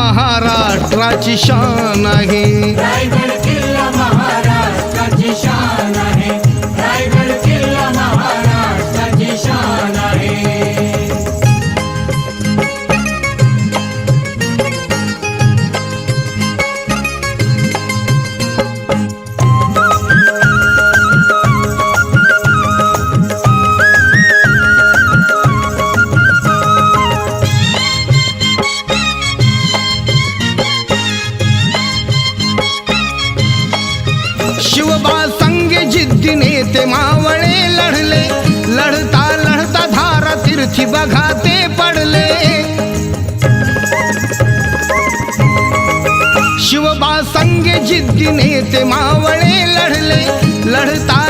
महाराष्ट्राची शान आहे. धारा बघा ते पडले. शिवबा संगे जिद्दीने ते मावळे लढले. लढता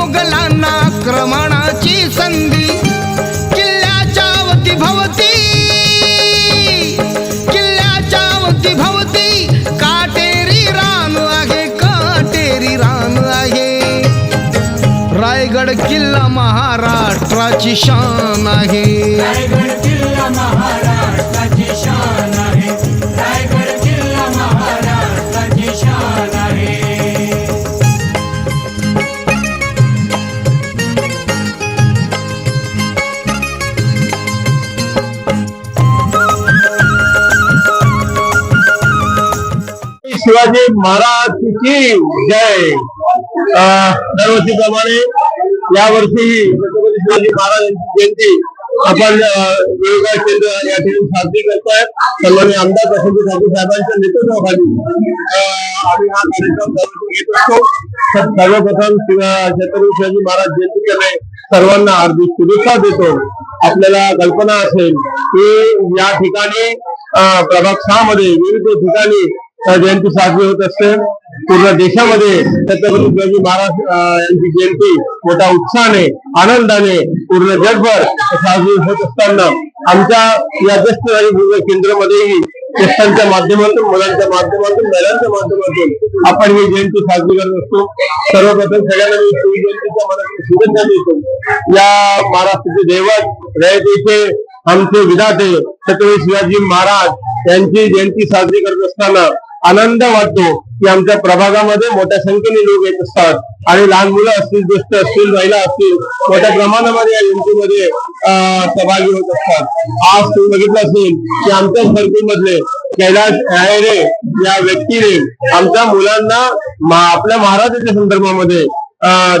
मोगलांना आक्रमणाची संधी. किल्ल्याच्या वती भवती किल्ल्याच्या अवती भवती काटेरी रान आहे काटेरी रान आहे. रायगड किल्ला महाराष्ट्राची शान आहे. रायगड किल्ला महाराष्ट्राची शान शिवाजी महाराजची जय. अं, दरवर्षीप्रमाणे यावर्षी छत्रपती शिवाजी महाराज यांची जयंती आपण अं, वेगवेगळ्या केंद्र या ठिकाणी साजरी करतोय सर्वांनी आमदार प्रशांत ठाकूर साहेबांच्या नेतृत्वाखाली आम्ही हा कार्यक्रम घेत असतो. सर्वप्रथम छत्रपती शिवाजी महाराज जयंती करणे सर्वांना हार्दिक शुभेच्छा देतो. आपल्याला कल्पना असेल की या ठिकाणी प्रभाग सहा मध्ये विविध ठिकाणी जयंती साजरी होत असते. पूर्ण देशामध्ये छत्रपती शिवाजी महाराज यांची जयंती मोठ्या उत्साहाने आनंदाने पूर्ण जगभर साजरी होत असताना आमच्या या ज्येष्ठ नागरिक केंद्रामध्येही ज्येष्ठांच्या माध्यमातून मुलांच्या माध्यमातून महिलांच्या माध्यमातून आपण ही जयंती साजरी करत असतो. सर्वप्रथम सगळ्यांना मी शिवजयंतीच्या मनातून शुभेच्छा देतो. या महाराष्ट्राचे दैवत रयतेचे आमचे विधाते छत्रपती शिवाजी महाराज यांची जयंती साजरी करत असताना आनंद वाटतो की आमच्या प्रभागामध्ये मोठ्या संख्येने लोक येत असतात. आणि लहान मुलं असतील दुष्ट असतील महिला असतील मोठ्या प्रमाणामध्ये या जयंतीमध्ये अं, सहभागी होत असतात. आज तुम्ही बघितलं असेल की आमच्या सर्कल मधले कैलास या व्यक्तीने आमच्या मुलांना मा- आपल्या महाराजाच्या संदर्भामध्ये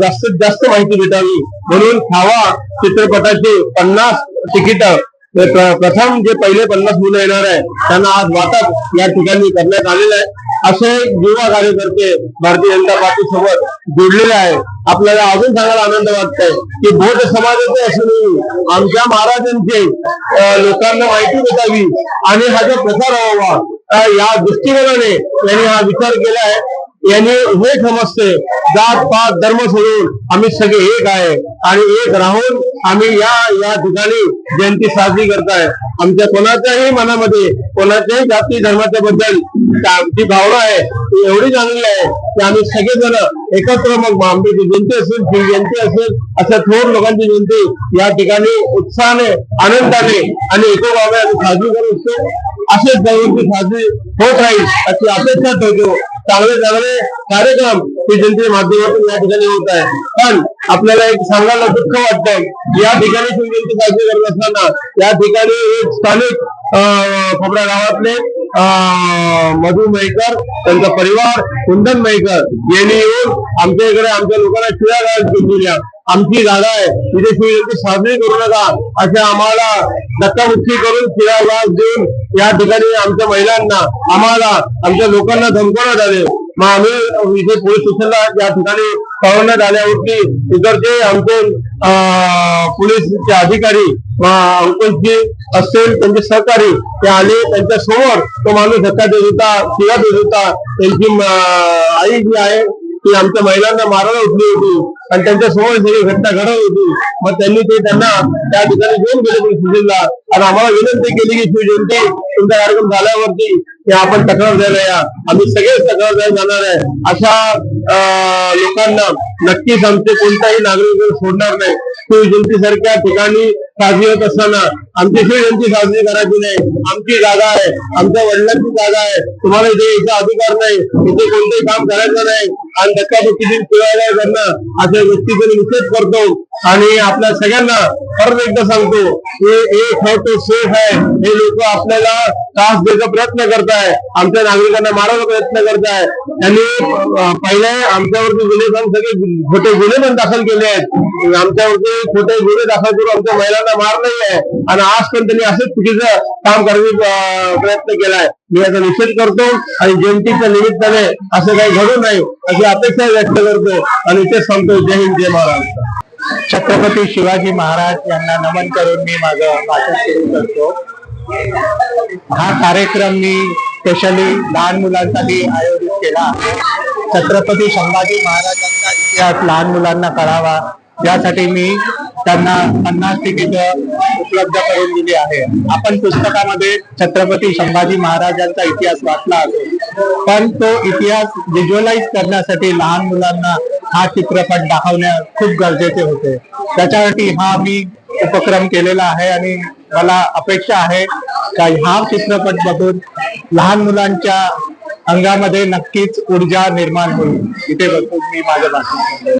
जास्तीत जास्त माहिती भेटावी. म्हणून खावा चित्रपटाचे पन्नास तिकीट प्रथम जे पहिले पन्नास मुलं येणार आहे त्यांना आज वाटप या ठिकाणी करण्यात आलेलं आहे. असे युवा कार्यकर्ते भारतीय जनता पार्टी सोबत जोडलेले आहे. आपल्याला अजून सांगायला आनंद वाटतोय की बौद्ध समाजाचे असूनही आमच्या महाराजांचे लोकांना माहिती भेटावी आणि हा जो प्रसार व्हावा या दृष्टिकोनाने यांनी हा विचार केला आहे. यांनी हे समजते जात पात धर्म सोडून आम्ही सगळे एक आहे आणि एक राहून आम्ही या या ठिकाणी जयंती साजरी करताय. आमच्या कोणाच्याही मनामध्ये कोणाच्याही जाती धर्माच्या बद्दल आमची भावना आहे ती एवढी चांगली आहे की आम्ही सगळेजण एकत्र मग आंबेची जयंती असेल शिव जयंती असेल अशा थोर लोकांची जयंती या ठिकाणी उत्साहाने आनंदाने आणि एकोभावे आम्ही साजरी करू असतो असेच जयंती साजरी होत राहील अशी अपेक्षा ठेवतो. चांगले चांगले कार्यक्रम हे जनतेच्या माध्यमातून या ठिकाणी होत आहे. पण आपल्याला एक सांगायला दुःख वाटतं या ठिकाणी शिवजयंती साजरी करत असताना या ठिकाणी एक स्थानिक अं, गावातले अं, मधु मयकर त्यांचा परिवार कुंदन मयकर यांनी येऊन आमच्या इकडे आमच्या लोकांना शिव्या दिल्या आमची जागा आहे तिथे शिवजयंती साजरी करू नका असे आम्हाला धक्काबुक्की करून शिव्या देऊन या ठिकाणी आमच्या महिलांना आम्हाला आमच्या लोकांना धमकवण्यात आले. मग आम्ही इथे पोलीस स्टेशनला या ठिकाणी कळवण्यात आल्यावरती तिकडचे आमचे अं, पोलीसचे अधिकारी अंकुशजी असेल त्यांचे सहकारी ते आले त्यांच्यासमोर. तो माणूस धक्का देत होता शिवा देत होता. त्यांची आई जी आहे ती आमच्या महिलांना मारायला उठली होती. आणि त्यांच्यासमोर सगळी घटना घडवली होती. मग त्यांनी ते त्यांना त्या ठिकाणी घेऊन गेले सुशीलला आणि आम्हाला विनंती केली की शिवजयंती तुमचा कार्यक्रम झाल्यावरती की आपण तक्रार द्यायला या. आम्ही सगळेच तक्रार द्यायला जाणार आहे. अशा अं, लोकांना नक्कीच आमचे कोणताही नागरिक सोडणार नाही शिवजयंती सारख्या ठिकाणी साजरी होत असताना आमची शिवजयंती साजरी करायची नाही. आमची जागा आहे. आमच्या वडिलांची जागा आहे. तुम्हाला इथे याचा अधिकार नाही. इथे कोणतेही काम करायचं नाही. आणि धक्का शिवाय करणं अशा गोष्टीचा मी निषेध करतो. आणि आपल्या सगळ्यांना परत एकदा सांगतो हे एक है तो सेफ आहे. हे लोक आपल्याला त्रास द्यायचा प्रयत्न करताय. आमच्या नागरिकांना मारायचा प्रयत्न करताय. त्यांनी पहिले आमच्यावरती गुन्हे सगळे खोटे गुन्हे पण दाखल केले आहेत. आमच्यावरती खोटे गुन्हे दाखल करून आमच्या महिलांना मार नाही आहे. आणि आज पण त्यांनी असंच चुकीचं काम करण्याचा प्रयत्न केलाय. मी याचा निषेध करतो आणि जयंतीच्या निमित्ताने असं काही घडू नये अशी अपेक्षा व्यक्त करतो. आणि इथेच सांगतो जय हिंद जय महाराष्ट्र. छत्रपती शिवाजी महाराज यांना नमन करून मी माझं भाषण सुरू करतो. हा कार्यक्रम मी स्पेशली लहान मुलांसाठी आयोजित केला छत्रपती संभाजी महाराजांचा इतिहास लहान मुलांना कळावा यासाठी मी त्यांना पन्नास तिकीट उपलब्ध करून दिली आहे. आपण पुस्तकामध्ये छत्रपती संभाजी महाराजांचा इतिहास वाचला असतो पण तो इतिहास व्हिज्युअलाइज करण्यासाठी लहान मुलांना हा चित्रपट दाखवणे खूप गरजेचे होते. त्याच्यासाठी हा मी उपक्रम केलेला आहे आणि मला अपेक्षा आहे का हा चित्रपट बघून लहान मुलांच्या अंगामध्ये नक्कीच ऊर्जा निर्माण होईल. इथे बघून मी माझं भाषण